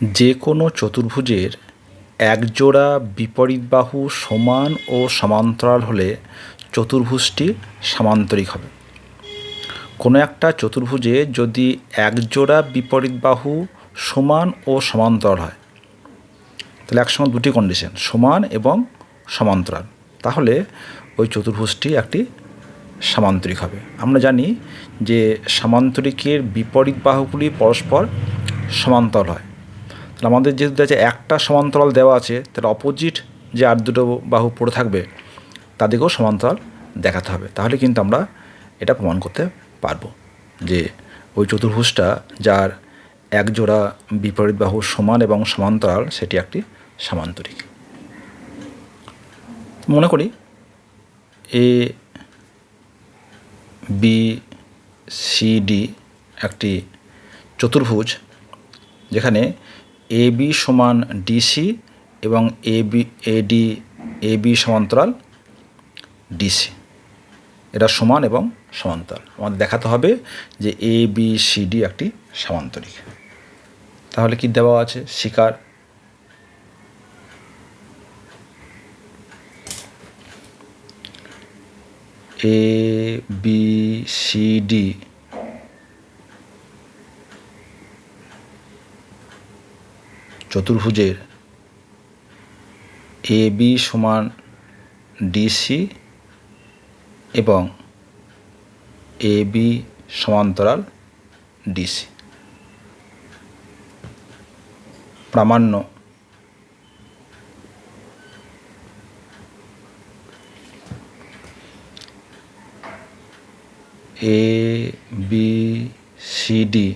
যে কোনো চতুর্ভুজের একজোড়া বিপরীত বাহু সমান ও সমান্তরাল হলে চতুর্ভুজটি সামান্তরিক হবে। কোনো একটা চতুর্ভুজে যদি একজোড়া বিপরীত বাহু সমান ও সমান্তরাল হয়, তাহলে একসঙ্গে দুটি কন্ডিশন সমান এবং সমান্তরাল। তাহলে ওই চতুর্ভুজটি একটি সামান্তরিক হবে। আমরা জানি যে সামান্তরিকের বিপরীত বাহুগুলি পরস্পর সমান্তরাল হয়। তাহলে আমাদের যেহেতু যাচ্ছে একটা সমান্তরাল দেওয়া আছে, তাহলে অপোজিট যে আর দুটো বাহু পড়ে থাকবে, তাদেরকেও সমান্তরাল দেখাতে হবে। তাহলে কিন্তু আমরা এটা প্রমাণ করতে পারব যে ওই চতুর্ভুজটা যার এক জোড়া বিপরীত বাহু সমান এবং সমান্তরাল, সেটি একটি সামান্তরিক। মনে করি এ বি সি ডি একটি চতুর্ভুজ, যেখানে এ বি সমান ডিসি এবং A B, A D, A B সমান্তরাল ডিসি। এটা সমান এবং সমান্তরাল। আমাদের দেখাতে হবে যে এ বি সি ডি একটি সামান্তরিক। তাহলে কি দেওয়া আছে? শিকার। এ বি সি ডি চতুর্ভুজের এ, বি সমান ডিসি এবং এ, বি সমান্তরাল ডিসি প্রামাণ্য। এ, বি, সি, ডি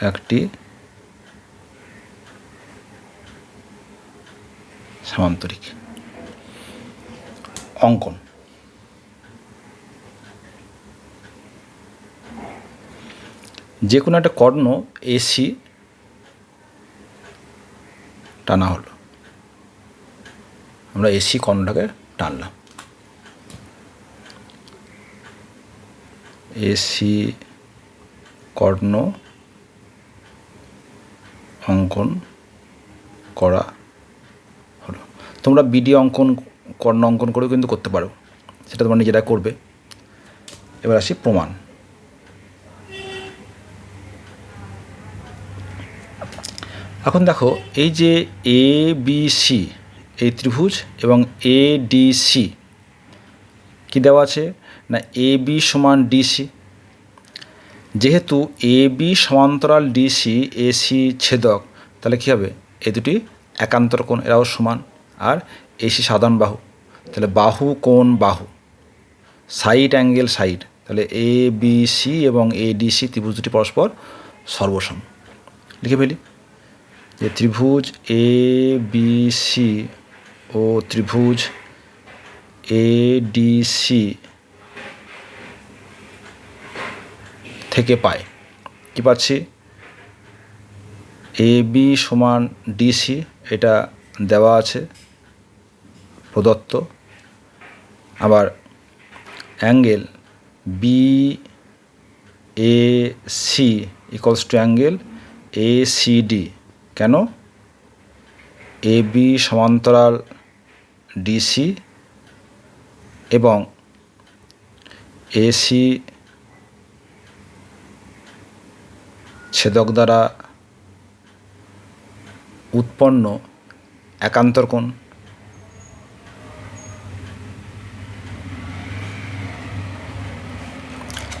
একটি সামান্তরিক অঙ্কন। যে কোনো একটা কর্ণ এসি টানা হলো। আমরা এসি কর্ণটাকে টানলাম। এসি কর্ণ অঙ্কন করা হলো। তোমরা বিডি অঙ্কন, কর্ণ অঙ্কন করেও কিন্তু করতে পারো। সেটা তোমরা নিজেরা করবে। এবার আসি প্রমাণ। এখন দেখো, এই যে এ বি সি এই ত্রিভুজ এবং এ ডি সি কী দেওয়া আছে? না এ বি সমান ডিসি যেহেতু এ বি সমান্তরাল ডিসি এসি ছেদক, তাহলে কী হবে? এ দুটি একান্তর কোণ, এরাও সমান। আর এসি সাধারণ বাহু, তাহলে বাহু, কোণ, বাহু। সাইড অ্যাঙ্গেল সাইড তাহলে এ বি সি এবং এ ডি সি ত্রিভুজ দুটি পরস্পর সর্বসম। লিখে ফেলি। যে ত্রিভুজ এ বি সি ও ত্রিভুজ এ ডি সি থেকে পাই কি পাচ্ছি? এ, বি সমান ডিসি এটা দেওয়া আছে প্রদত্ত। আবার angle B, A, C equals to angle A, C, D. কেন? এ, বি সমান্তরাল ডিসি এবং এসি ছেদক দ্বারা উৎপন্ন একান্তর কোণ।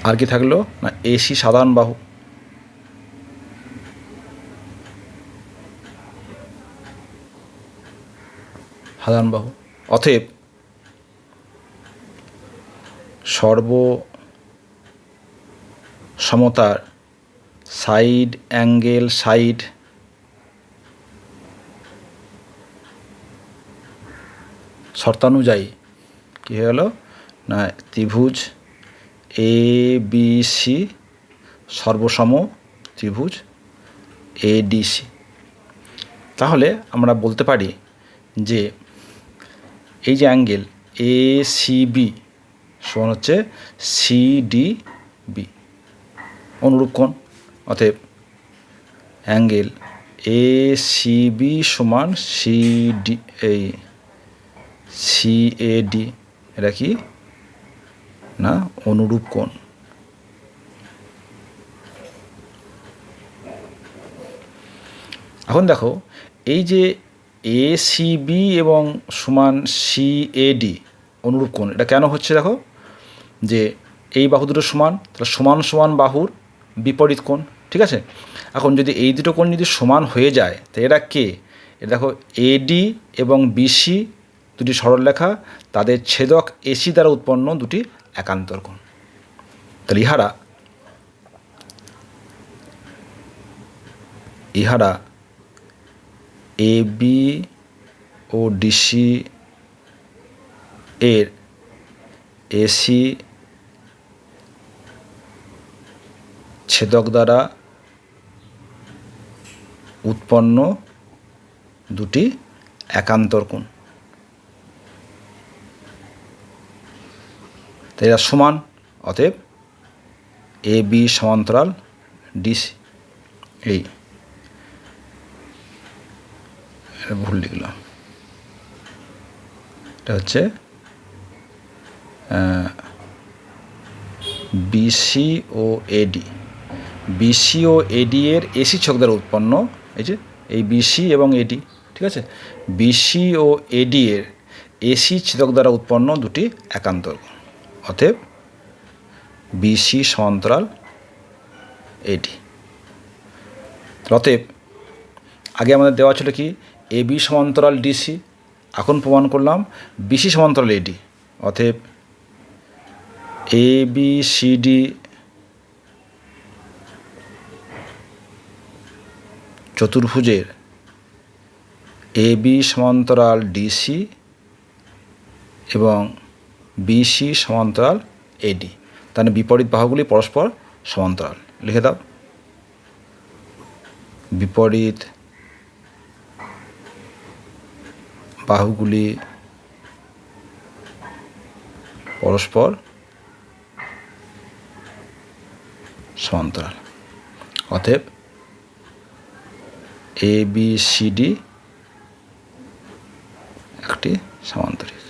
আর কি থাকল? না, এসি সাধারণ বাহু। সাধারণ বাহু। অতএব সর্ব সমতার সাইড অ্যাঙ্গেল, সাইড শর্তানুযায়ী। কী গেল? না, ত্রিভুজ এ বি সি সর্বসম ত্রিভুজ এ ডি সি তাহলে আমরা বলতে পারি যে এই যে অ্যাঙ্গেল এ সি বি সমান হচ্ছে সি ডি বি অনুরূপ কোণ? অতএব অ্যাঙ্গেল এ সি বি সমান সিডি এই সি এ ডি এটা কি? না, অনুরূপ কোণ। এখন দেখো, এই যে এ সি বি এবং সমান সি এ ডি অনুরূপ কোণ, এটা কেন হচ্ছে দেখো? যে এই বাহু দুটো সমান, তাহলে সমান সমান বাহুর বিপরীত কোণ। ঠিক আছে? এখন যদি এই দুটো কোণ যদি সমান হয়ে যায়, তো এরা কে? এটা দেখো এডি এবং বিসি দুটি সরলরেখা তাদের ছেদক এসি দ্বারা উৎপন্ন দুটি একান্তর কোণ। তাহলে ইহারা ইহারা এ বি ও ডিসি এর এসি ছেদক দ্বারা উৎপন্ন দুটি একান্তর কোণ। তাই এরা সমান, অতএব এ, বি সমান্তরাল ডিসি এই। ভুল লিখলাম। এটা হচ্ছে বিসি ও এডি বিসি ও এডি এর এসি ছক দ্বারা উৎপন্ন। এই যে, এই বিসি এবং এডি ঠিক আছে? বিসি ও এডি এর এসি ছেদক দ্বারা উৎপন্ন দুটি একান্তর। অতএব বিসি সমান্তরাল এডি অতএব আগে আমাদের দেওয়া ছিল কি? এ বি সমান্তরাল ডিসি এখন প্রমাণ করলাম বিসি সমান্তরাল এডি অতএব এ বি সি ডি চতুর্ভুজের এ বি সমান্তরাল ডিসি এবং বিসি সমান্তরাল এডি তাহলে বিপরীত বাহুগুলি পরস্পর সমান্তরাল। লিখে দাও। বিপরীত বাহুগুলি পরস্পর সমান্তরাল। অতএব এ বি সি ডি একটি সমান্তরিক।